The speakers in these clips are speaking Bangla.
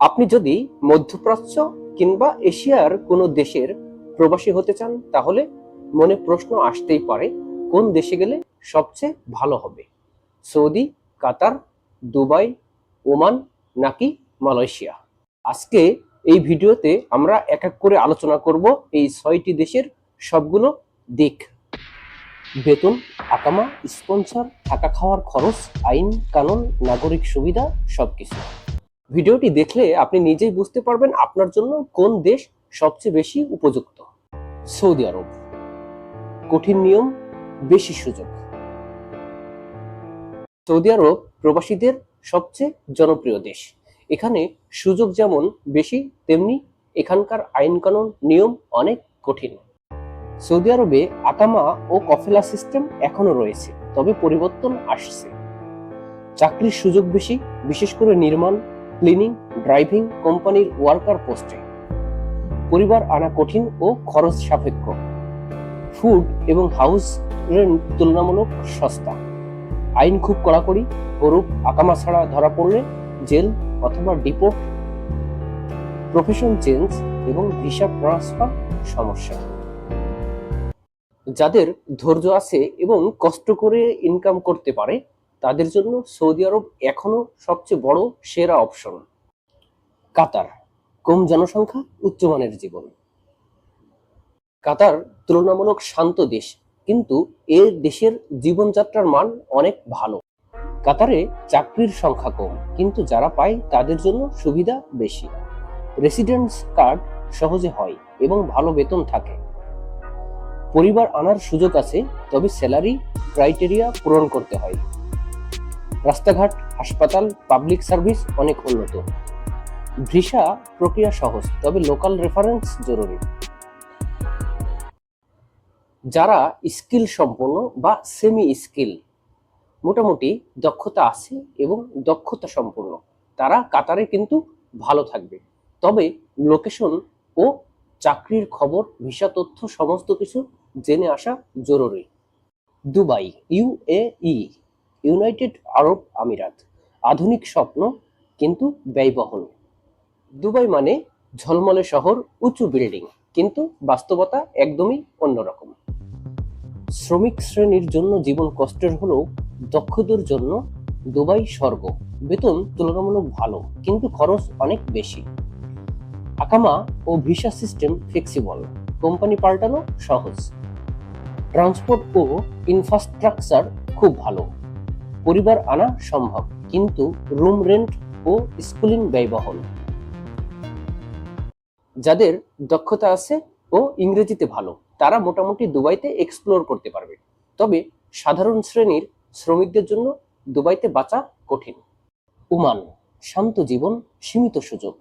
আপনি যদি মধ্যপ্রাচ্য কিংবা এশিয়ার কোনো দেশের প্রবাসী হতে চান, তাহলে মনে প্রশ্ন আসতেই পারে, কোন দেশে গেলে সবচেয়ে ভালো হবে? সৌদি, কাতার, দুবাই, ওমান নাকি মালয়েশিয়া? আজকে এই ভিডিওতে আমরা এক এক করে আলোচনা করব এই ছয়টি দেশের সবগুলো দিক। বেতন, আকামা, স্পন্সর থাকা খাওয়ার খরচ, আইন, কানুন, নাগরিক সুবিধা, সবকিছু। ভিডিওটি দেখলে আপনি নিজেই বুঝতে পারবেন আপনার জন্য কোন দেশ সবচেয়ে বেশি উপযুক্ত। Saudi Arab. কঠিন নিয়ম, বেশি সুযোগ। সৌদি আরব প্রবাসীদের সবচেয়ে জনপ্রিয় দেশ। এখানে সুযোগ যেমন বেশি, তেমনি এখানকার আইন কানুন নিয়ম অনেক কঠিন। সৌদি আরবে আকামা ও কফেলা সিস্টেম এখনও রয়েছে, তবে পরিবর্তন আসছে। চাকরির সুযোগ বেশি, বিশেষ করে নির্মাণ ক্লিনিং, ড্রাইভিং, কোম্পানির ওয়ার্কার পোস্টে। পরিবার আনা কঠিন ও খরচ সাপেক্ষ। ফুড এবং হাউস রেন্ট তুলনামূলক সস্তা। আইন খুব কড়াকড়ি গরুপ আকামা ছাড়া ধরা পড়লে জেল অথবা ডিপোর্ট, প্রফেশন চেঞ্জ এবং ভিসা ট্রান্সফার সমস্যা। যাদের ধৈর্য আছে এবং কষ্ট করে ইনকাম করতে পারে তাদের জন্য সৌদি আরব এখনও সবচেয়ে বড় সেরা অপশন। কাতার, কম জনসংখ্যা উচ্চমানের জীবন। কাতার তুলনামূলক শান্ত দেশ, কিন্তু এ দেশের জীবনযাত্রার মান অনেক ভালো। কাতারে চাকরির সংখ্যা কম, কিন্তু যারা পায় তাদের জন্য সুবিধা বেশি। রেসিডেন্টস কার্ড সহজে হয় এবং ভালো বেতন থাকে। পরিবার আনার সুযোগ আছে, তবে স্যালারি ক্রাইটেরিয়া পূরণ করতে হয়। রাস্তাঘাট, হাসপাতাল পাবলিক সার্ভিস অনেক উন্নত। ভিসা প্রক্রিয়া সহজ, তবে লোকাল রেফারেন্স জরুরি। যারা স্কিল সম্পন্ন বা সেমি স্কিল মোটামুটি দক্ষতা আছে এবং দক্ষতা সম্পন্ন, তারা কাতারে কিন্তু ভালো থাকবে। তবে লোকেশন ও চাকরির খবর, ভিসা তথ্য সমস্ত কিছু জেনে আসা জরুরি। দুবাই ইউএই ইউনাইটেড আরব আমিরাত। আধুনিক স্বপ্ন, কিন্তু ব্যয়বহুল। দুবাই মানে ঝলমলে শহর, উঁচু বিল্ডিং, কিন্তু বাস্তবতা একদমই অন্যরকম। শ্রমিক শ্রেণির জন্য জীবন কষ্টের হলেও দক্ষদের জন্য দুবাই স্বর্গ। বেতন তুলনামূলক ভালো, কিন্তু খরচ অনেক বেশি। আকামা ও ভিসা সিস্টেম ফ্লেক্সিবল, কোম্পানি পাল্টানো সহজ। ট্রান্সপোর্ট ও ইনফ্রাস্ট্রাকচার খুব ভালো। পরিবার আনা সম্ভব, কিন্তু রুম রেন্ট ও স্কুলিং ব্যয়বহুল যাদের দক্ষতা আছে ও ইংরেজিতে ভালো, তারা মোটামুটি দুবাইতে এক্সপ্লোর করতে পারবে। তবে সাধারণ শ্রেণির শ্রমিকদের জন্য দুবাইতে বাঁচা কঠিন। উমান শান্ত জীবন, সীমিত সুযোগ।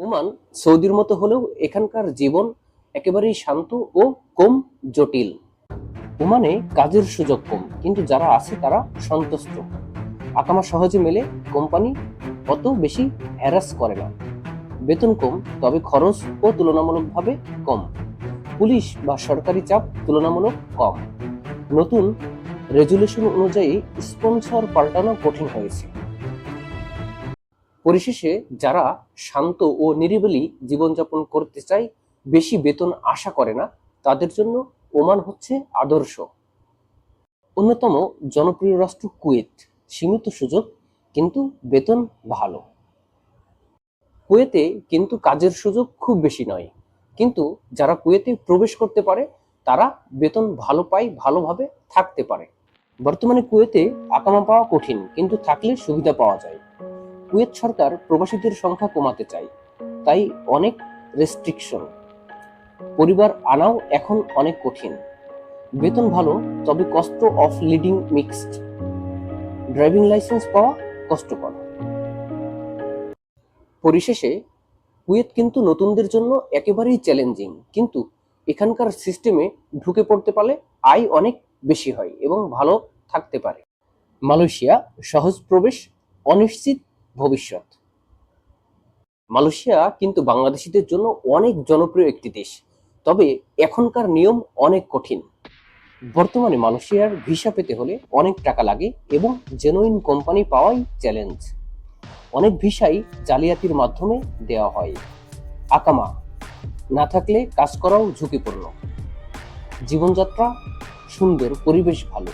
উমান সৌদির মতো হলেও এখানকার জীবন একেবারেই শান্ত ও কম জটিল। ওমানে কাজের সুযোগ কম, কিন্তু যারা আছে তারা সন্তুষ্ট। আকামা সহজে মেলে, কোম্পানি অত বেশি হ্যারাস করে না। বেতন কম, তবে খরচ ও তুলনামূলকভাবে কম। পুলিশ বা সরকারি চাপ তুলনামূলক কম। নতুন রেজুলেশন অনুযায়ী স্পন্সর পাল্টানো কঠিন হয়েছে। পরিশেষে, যারা শান্ত ও নিরিবিলি জীবনযাপন করতে চায়, বেশি বেতন আশা করে না, তাদের জন্য ওমান হচ্ছে আদর্শ। অন্যতম জনপ্রিয় রাষ্ট্র কুয়েত। সীমিত সুযোগ, কিন্তু বেতন ভালো। কুয়েতে কিন্তু কাজের সুযোগ খুব বেশি নয়। কিন্তু যারা কুয়েতে প্রবেশ করতে পারে, তারা বেতন ভালো পায়, ভালোভাবে থাকতে পারে। বর্তমানে কুয়েতে আকামা পাওয়া কঠিন, কিন্তু থাকলে সুবিধা পাওয়া যায়। কুয়েত সরকার প্রবাসীদের সংখ্যা কমাতে চায়। তাই অনেক রেস্ট্রিকশন পরিবার আনাও এখন অনেক কঠিন। বেতন ভালো, তবে কষ্ট অফ লিডিং মিক্সড ড্রাইভিং লাইসেন্স পাওয়া কষ্টকর। পরিশেষে, কুয়েত কিন্তু নতুনদের জন্য একেবারেই চ্যালেঞ্জিং কিন্তু এখানকার সিস্টেমে ঢুকে পড়তে পারলে আয় অনেক বেশি হয় এবং ভালো থাকতে পারে। মালয়েশিয়া সহজ প্রবেশ, অনিশ্চিত ভবিষ্যৎ। মালয়েশিয়া কিন্তু বাংলাদেশিদের জন্য অনেক জনপ্রিয় একটি দেশ। তবে এখনকার নিয়ম অনেক কঠিন। বর্তমানে মালয়েশিয়ার ভিসা পেতে হলে অনেক টাকা লাগে এবং জেনুইন কোম্পানি পাওয়াই চ্যালেঞ্জ অনেক ভিসাই জালিয়াতির মাধ্যমে দেওয়া হয়। আকামা, না থাকলে কাজ করাও ঝুঁকিপূর্ণ। জীবনযাত্রা সুন্দর, পরিবেশ ভালো।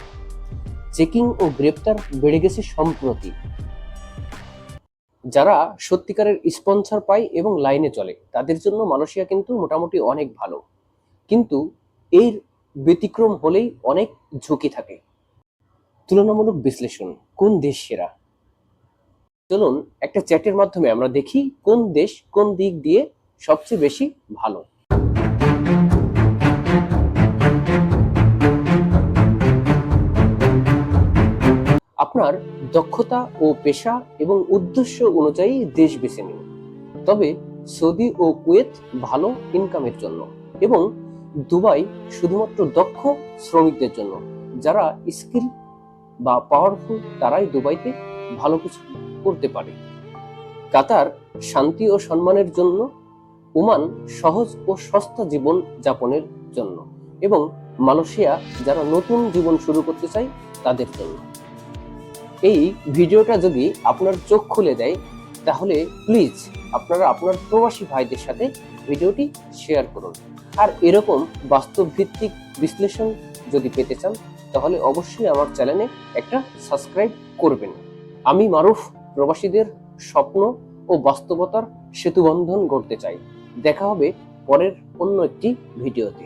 চেকিং ও গ্রেপ্তার বেড়ে গেছে সম্প্রতি। যারা সত্যিকারের স্পন্সর পায় এবং লাইনে চলে, তাদের জন্য মালয়েশিয়া কিন্তু মোটামুটি অনেক ভালো। কিন্তু এর ব্যতিক্রম হলেই অনেক ঝুঁকি থাকে। তুলনামূলক বিশ্লেষণ, কোন দেশ সেরা? চলুন একটা চ্যাটের মাধ্যমে আমরা দেখি কোন দেশ কোন দিক দিয়ে সবচেয়ে বেশি ভালো। আপনার দক্ষতা ও পেশা এবং উদ্দেশ্য অনুযায়ী দেশ বেছে নিন। তবে সৌদি ও কুয়েত ভালো ইনকামের জন্য এবং দুবাই শুধুমাত্র দক্ষ শ্রমিকদের জন্য, যারা স্কিল বা পাওয়ারফুল তারাই দুবাইতে ভালো কিছু করতে পারে। কাতার শান্তি ও সম্মানের জন্য, ওমান সহজ ও সস্তা জীবন যাপনের জন্য এবং মালয়েশিয়া যারা নতুন জীবন শুরু করতে চায় তাদের জন্য। এই ভিডিওটা যদি আপনার চোখ খুলে দেয়, তাহলে প্লিজ আপনারা আপনার প্রবাসী ভাইদের সাথে ভিডিওটি শেয়ার করুন। আর এরকম বাস্তব ভিত্তিক বিশ্লেষণ যদি পেতে চান, তাহলে অবশ্যই আমার চ্যানেলে একটা সাবস্ক্রাইব করবেন। আমি মারুফ, প্রবাসীদের স্বপ্ন ও বাস্তবতার সেতুবন্ধন করতে চাই। দেখা হবে পরের অন্য একটি ভিডিওতে।